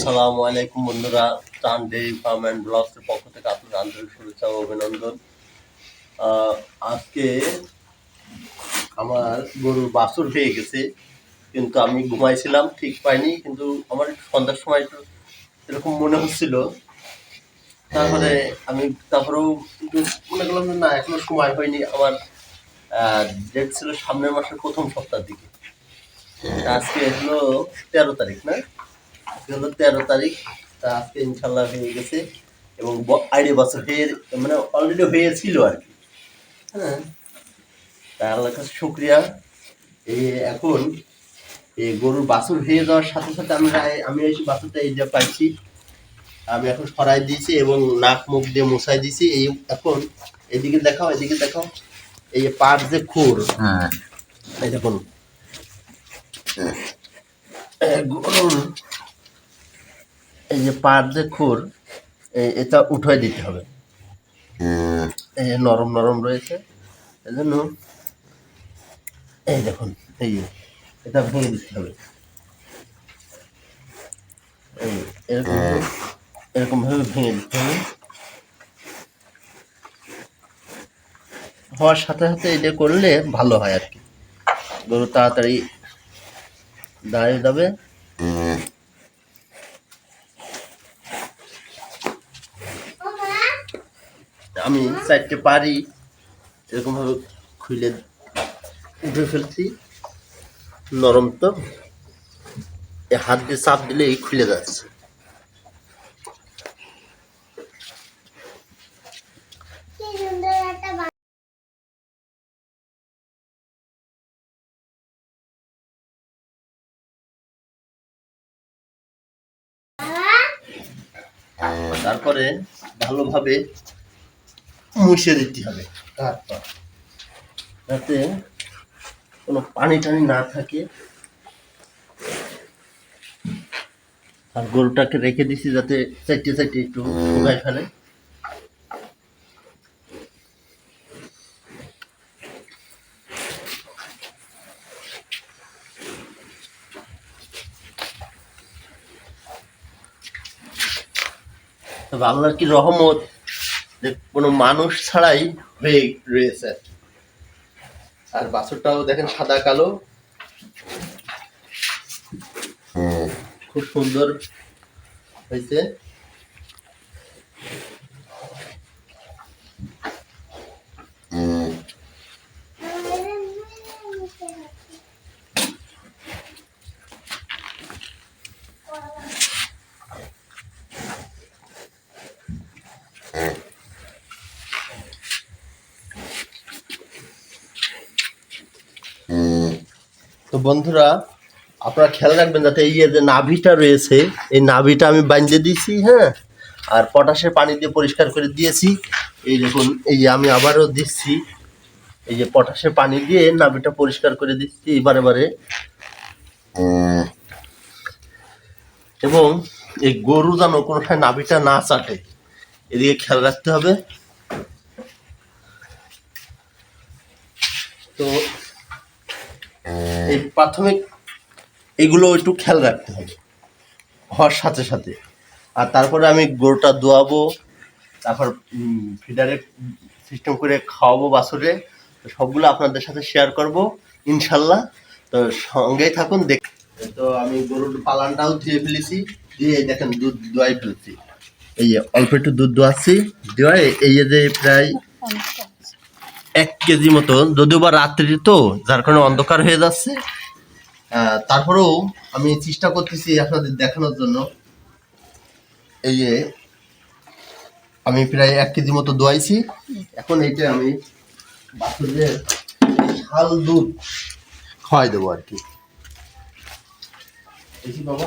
আসসালামু আলাইকুম বন্ধুরা চান ডেইরি ফার্ম অ্যান্ড ব্লগসের পক্ষ থেকে আপনাদের আন্তরিক শুভেচ্ছা ও অভিনন্দন। আজকে আমার গরুর বাছুর হয়ে গেছে, কিন্তু আমি ঘুমাইছিলাম, ঠিক পাইনি, কিন্তু আমার সন্ধ্যার সময় একটু এরকম মনে হচ্ছিল। তারপরে আমি তারপরেও একটু মনে করলাম যে না, এখনও সময় হয়নি আমার ডেট ছিল সামনের মাসের প্রথম সপ্তাহের দিকে। আজকে হলো তেরো তারিখ, না? আজকে হলো তেরো তারিখ তা আজকে ইনশাল্লাহ হয়ে গেছে এবং আড়াই বছর হয়ে মানে অলরেডি হয়েছিল আর কি। হ্যাঁ। তা আল্লাহর কাছে শুক্রিয়া। এই এখন এই গরুর বাছুর হয়ে যাওয়ার সাথে সাথে আমরা আমি এসে বাছুরটা এই যে পাইছি আমি এখন সরাই দিয়েছি এবং নাক মুখ দিয়ে মশাই দিয়েছি। এই এখন এদিকে দেখাও এদিকে দেখাও। এই যে পাট যে খুর হ্যাঁ। এই দেখুন। গরুর এই যে পাট যে খুর এটা উঠাই দিতে হবে। এই যে নরম নরম রয়েছে এই জন্য এই দেখুন এই যে, এটা ভেঙে দিতে হবে। এই এরকম এরকম ভাবে ভেঙে দিতে হবে। হওয়ার সাথে সাথে এটা করলে ভালো হয় আর কি। গরু তাড়াতাড়ি দাঁড়িয়ে যাবে। আমি চারটে পারি এরকম ভাবে খুলে উঠে ফেলছি। নরম তো। হাত দিয়ে চাপ দিলেই খুলে যাচ্ছে। তারপরে ভালোভাবে মুছে দিতে হবে। পা যাতে কোনো পানি টানি না থাকে। আর গরুটাকে রেখে দিছি যাতে চারটে চারটে একটু শুকাই ফেলে। তবে আল্লাহর কি রহমত? যে কোনো মানুষ ছাড়াই হয়ে রয়েছে। আর। বাছুরটাও দেখেন সাদা কালো। খুব সুন্দর হয়েছে। তো বন্ধুরা, আপনারা খেয়াল রাখবেন যাতে এই যে নাভিটা রয়েছে, এই নাভিটা আমি বাঁধে দিয়েছি হ্যাঁ? আর পটাশের পানি দিয়ে পরিষ্কার করে দিয়েছি। এই দেখুন, এই যে আমি আবারও দিচ্ছি। এই যে পটাশের পানি দিয়ে নাভিটা পরিষ্কার করে দিচ্ছি এবারে বারে এবং এই গরু যেন কোনো সময় নাভিটা না চাটে, এদিকে খেয়াল রাখতে হবে। তো এই প্রাথমিক এগুলো একটু খেয়াল রাখতে হবে। হওয়ার সাথে সাথে। আর তারপরে আমি গরুটা দোয়াবো তারপর ফিডারে সিস্টেম করে খাওয়াবো বাছুরে সবগুলো আপনাদের সাথে শেয়ার করব, ইনশাল্লাহ। তো সঙ্গেই থাকুন, দেখ তো আমি গরুর পালানটাও ধুয়ে ফেলেছি দিয়ে দেখেন দুধ দোয়াই ফেলেছি। এই অল্প একটু দুধ দোয়াচ্ছি দেওয়াই এই যে প্রায় এক কেজি মতো যদিও বা রাত্রি তো, যার কারণে অন্ধকার হয়ে যাচ্ছে। তারপরেও আমি চেষ্টা করতেছি আপনাদের দেখানোর জন্য। এই যে, আমি প্রায় এক কেজি মতো দোয়াইছি। এখন এইটা আমি বাছুরদের শাল দুধ খাওয়াই দেবো আর কি। বাবা।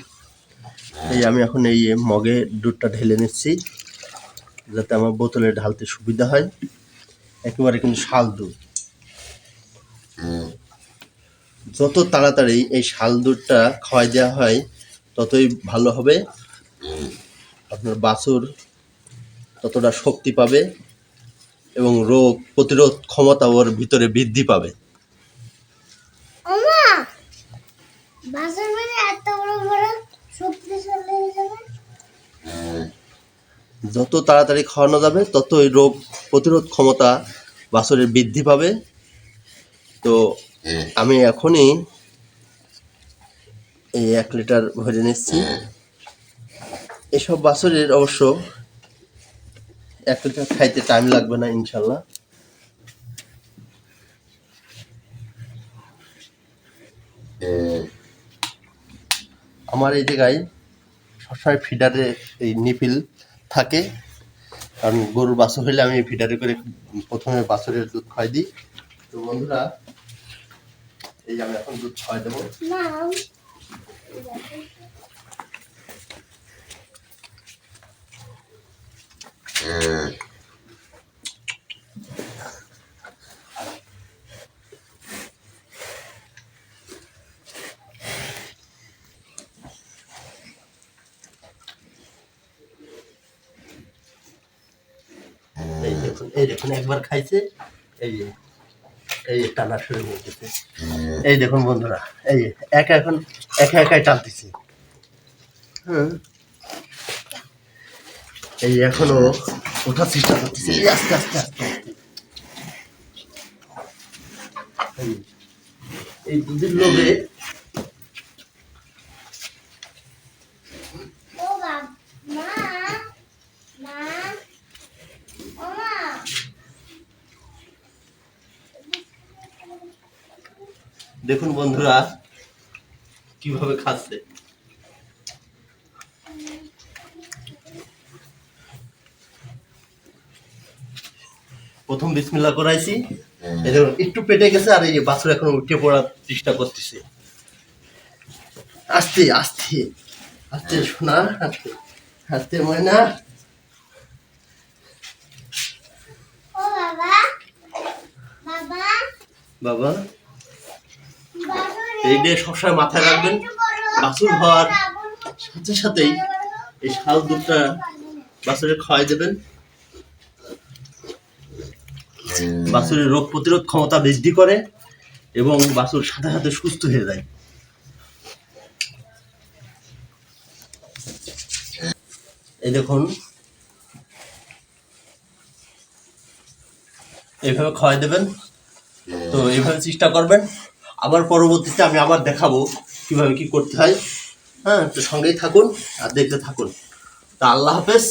এই আমি এখন এই মগে দুধটা ঢেলে নিচ্ছি যাতে আমার বোতলে ঢালতে সুবিধা হয়। একেবারে কিন্তু শাল দুধ। যত তাড়াতাড়ি এই শাল দুধটা খাওয়াই দেওয়া হয় ততই ভালো হবে। আপনার বাছুর ততটা শক্তি পাবে এবং রোগ প্রতিরোধ ক্ষমতা ওর ভিতরে বৃদ্ধি পাবে। মানে এত বড় বড় শক্তিশালী হয়ে যাবে যত তাড়াতাড়ি খাওয়ানো যাবে, ততই রোগ প্রতিরোধ ক্ষমতা বাছুরের বৃদ্ধি পাবে। তো আমি এখনই এই এক লিটার ভরে নিচ্ছি। এসব বাছুরের অবশ্য এক লিটার খাইতে টাইম লাগবে না, ইনশাল্লাহ। আমার এই জায়গায় সবসময় ফিডারে এই নিপিল থাকে। কারণ গরুর বাছুর হলে আমি ফিডারে করে প্রথমে বাছরের দুধ খাই দিই। তো বন্ধুরা, এই আমি এখন দুধ খাওয়াই দেবো। না এই দেখুন, এই দেখুন একবার খাইছে, এই যে, এই টানা শুরু করতেছে এই দেখুন বন্ধুরা, এই যে, একা এখন, একা একাই টানতেছে। হ্যাঁ। এই এখনও ওঠার চেষ্টা করতেছে। আস্তে আস্তে আস্তে এই দুধের লোভে ও বাবা মা মা ওমা দেখুন বন্ধুরা কীভাবে খাচ্ছে। প্রথম বিসমিল্লা করাইছি। দেখুন একটু পেটে গেছে আর এই যে বাছুর এখন উঠে পড়ার চেষ্টা করতেছে। আস্তে আস্তে আস্তে শোনা আস্তে আস্তে ময়না। বাবা। বাবা। বাবা বাসুরে এই দিয়ে সবসময় মাথায় রাখবেন, বাছুর হওয়ার সাথে সাথেই এই শাল দুধটা বাছুরের খাওয়াই দেবেন। বাছুরের রোগ প্রতিরোধ ক্ষমতা বৃদ্ধি করে এবং বাছুর সাথে সাথে সুস্থ হয়ে যায়। এই দেখুন, এইভাবে খাওয়াই দেবেন। তো এইভাবে চেষ্টা করবেন। আবার পরবর্তীতে আমি আবার দেখাবো কীভাবে কি করতে হয়। হ্যাঁ একটু সঙ্গেই থাকুন আর দেখতে থাকুন। তা আল্লাহ হাফেজ।